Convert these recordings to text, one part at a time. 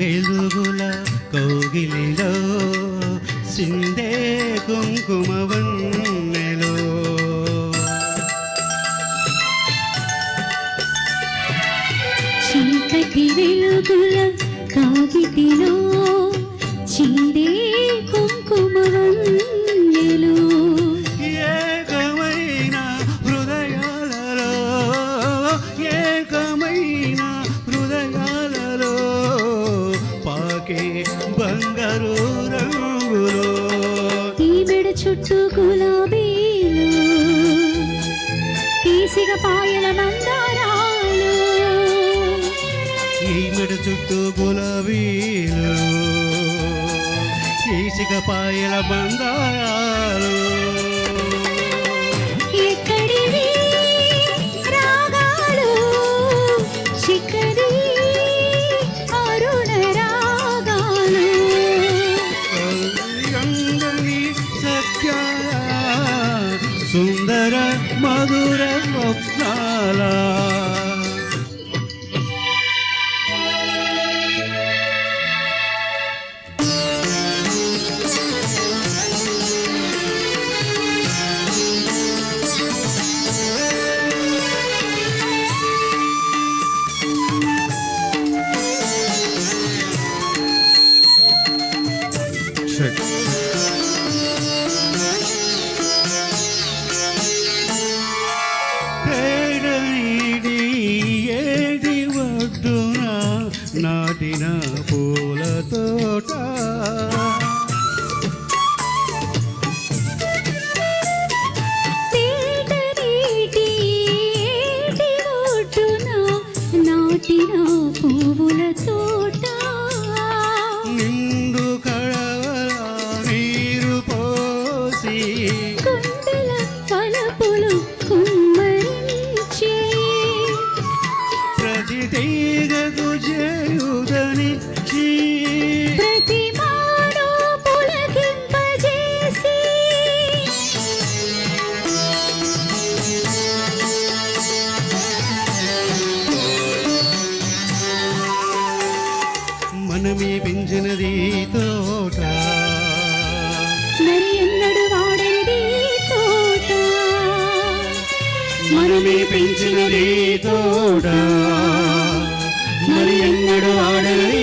వెలుగుల కోగిలిలో సిందే కుంకుమవన్నెలో. చీకటి వెలుగుల కాగితిలో పచ్చు గులాబీలు కీసిగ పాయల మందారాలు. ఈమెడ చుట్టూ గులాబీలు కీసిగ పాయల మందారాలు. മധുരമൊന്നാലാ పెంచినది తోట. మనమే పెంచినది తోట. మరి ఎన్నడు వాడనిది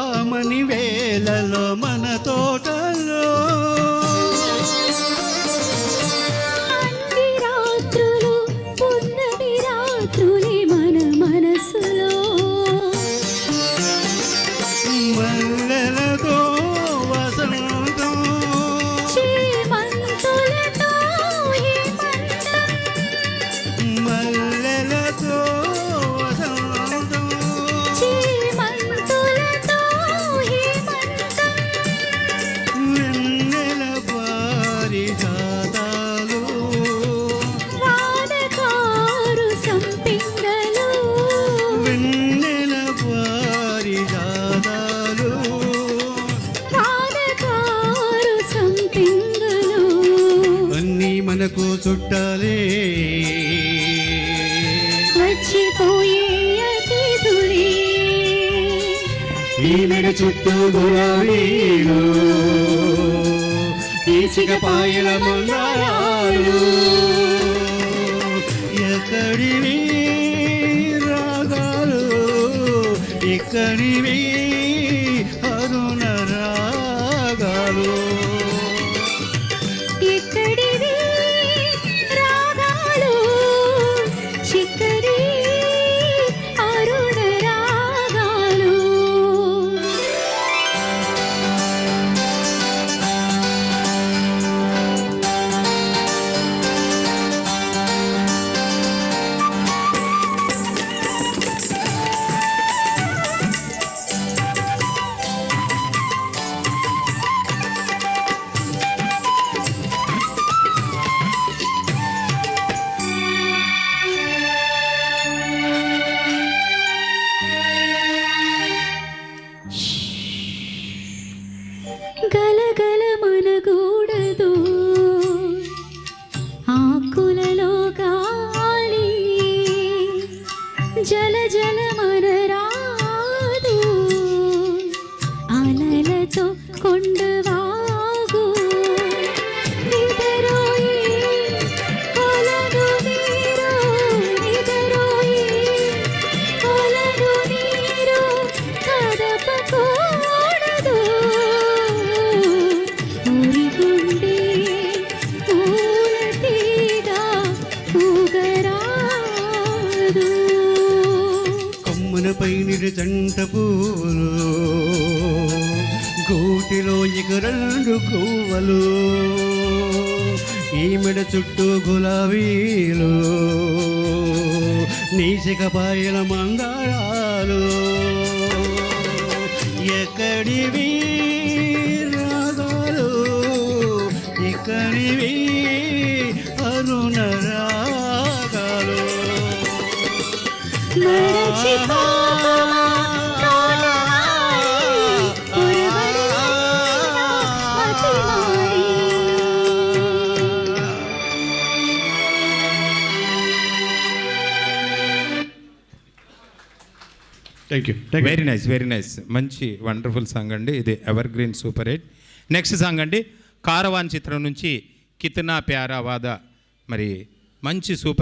ఆమని వేళలో మనతో నీలిన చుట్టూ గులాబీలు తీసిన పాయల మందారాలు ఎక్కడివి రాగాలు? ఎక్కడివి గూటిలో ఇక రెండు గువ్వలు ఈమెడ చుట్టూ గులాబీలు నీసిక పాయల మందారాలు. ఎక్కడివి రాగాలు ఇక్కడివి అరుణ రాగాలు. Thank you very nice very nice మంచి వండర్ఫుల్ సాంగ్ అండి. ఇది evergreen super hit next song అండి. కారవాన్ చిత్రం నుంచి కితనా ప్యారా వాద మరి మంచి సూపర్